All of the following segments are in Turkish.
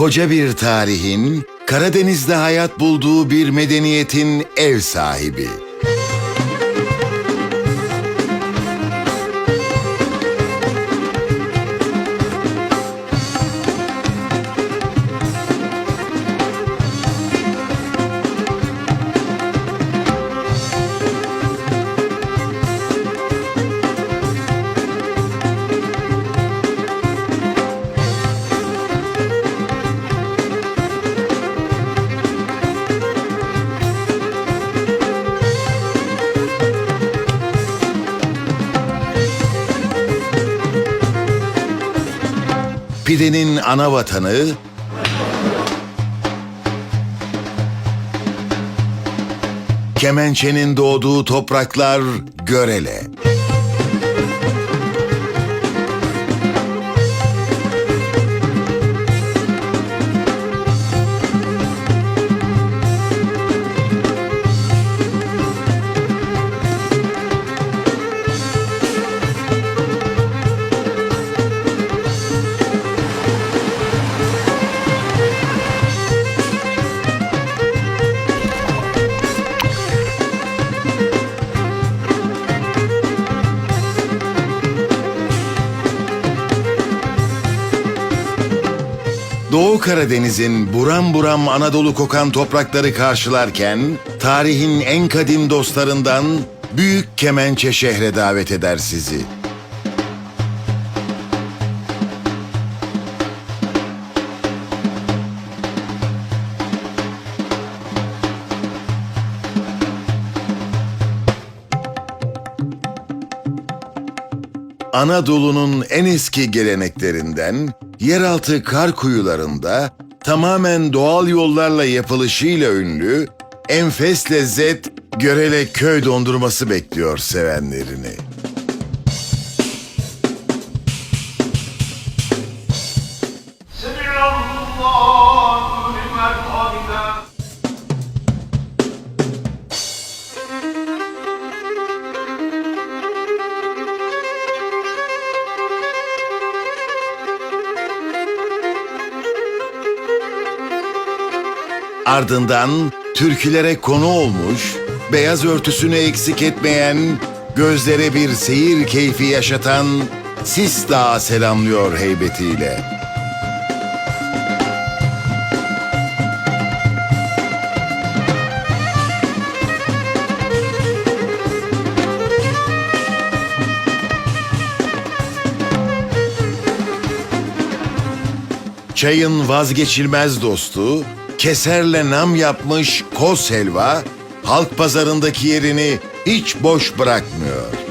koca bir tarihin, Karadeniz'de hayat bulduğu bir medeniyetin ev sahibi. Pidenin ana vatanı, Kemençenin doğduğu topraklar Görele. Doğu Karadeniz'in buram buram Anadolu kokan toprakları karşılarken tarihin en kadim dostlarından Büyük Kemençe şehre davet eder sizi. Anadolu'nun en eski geleneklerinden yeraltı kar kuyularında tamamen doğal yollarla yapılışıyla ünlü enfes lezzet Görele köy dondurması bekliyor sevenlerini. Ardından türkülere konu olmuş, beyaz örtüsünü eksik etmeyen, gözlere bir seyir keyfi yaşatan Sis Dağı selamlıyor heybetiyle. Çayın vazgeçilmez dostu, keserle nam yapmış koz helva, halk pazarındaki yerini hiç boş bırakmıyor.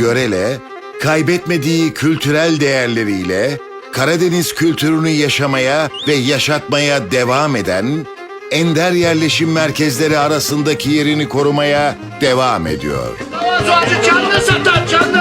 Görele, kaybetmediği kültürel değerleriyle Karadeniz kültürünü yaşamaya ve yaşatmaya devam eden, ender yerleşim merkezleri arasındaki yerini korumaya devam ediyor. Canlı satan canlı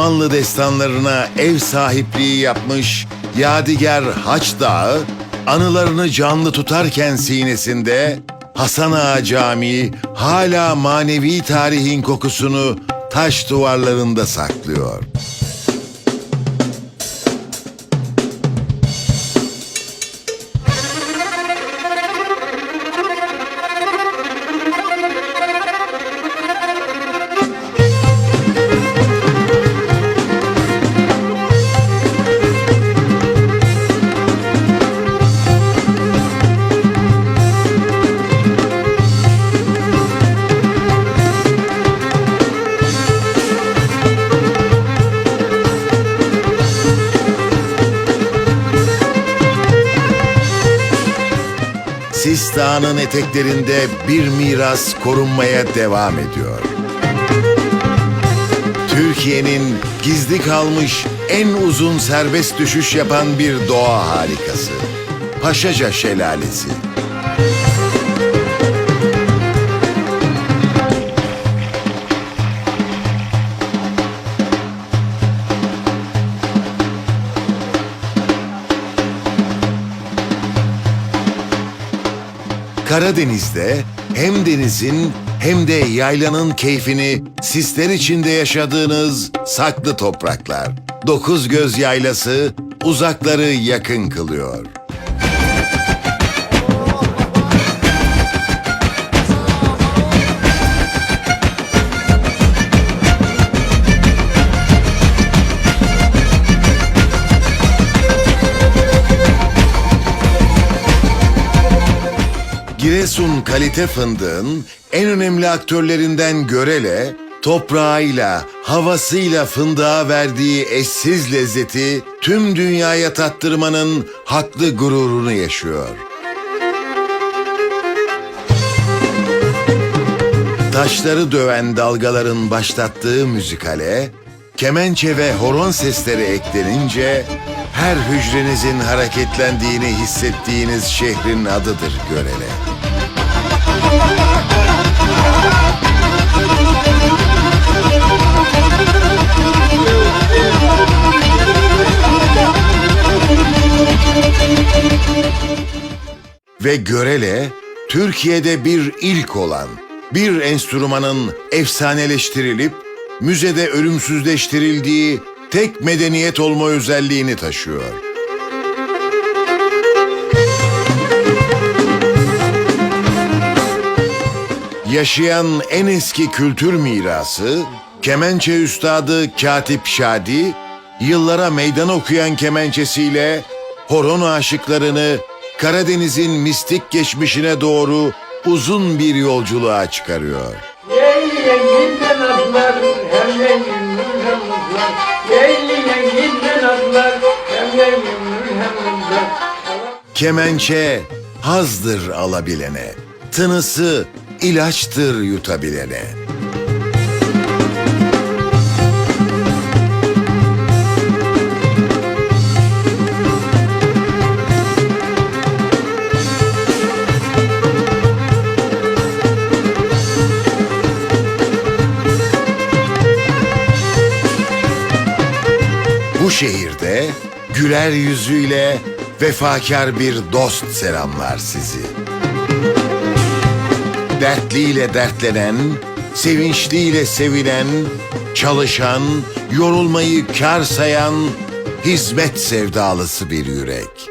Osmanlı destanlarına ev sahipliği yapmış Yadigar Haç Dağı, anılarını canlı tutarken sinesinde Hasan Ağa Camii hala manevi tarihin kokusunu taş duvarlarında saklıyor. Tenis Dağı'nın eteklerinde bir miras korunmaya devam ediyor. Türkiye'nin gizli kalmış en uzun serbest düşüş yapan bir doğa harikası. Paşaca Şelalesi. Karadeniz'de hem denizin hem de yaylanın keyfini sisler içinde yaşadığınız saklı topraklar. Dokuz Göz Yaylası uzakları yakın kılıyor. Giresun kalite fındığın en önemli aktörlerinden Görele, toprağıyla, havasıyla fındığa verdiği eşsiz lezzeti tüm dünyaya tattırmanın haklı gururunu yaşıyor. Taşları döven dalgaların başlattığı müzikale, kemençe ve horon sesleri eklenince her hücrenizin hareketlendiğini hissettiğiniz şehrin adıdır Görele. Ve Görele, Türkiye'de bir ilk olan bir enstrümanın efsaneleştirilip müzede ölümsüzleştirildiği tek medeniyet olma özelliğini taşıyor. Yaşayan en eski kültür mirası, kemençe üstadı Katip Şadi, yıllara meydan okuyan kemençesiyle horon aşıklarını Karadeniz'in mistik geçmişine doğru uzun bir yolculuğa çıkarıyor. Yeyli yenginden atlar, hem de hem uzlar. Yeyli yenginden atlar, hem de hem uzlar. Kemençe hazdır alabilene, tınısı ilaçtır yutabilene. Güler yüzüyle vefakar bir dost selamlar sizi. Dertliyle dertlenen, sevinçliyle sevilen, çalışan, yorulmayı kar sayan, hizmet sevdalısı bir yürek.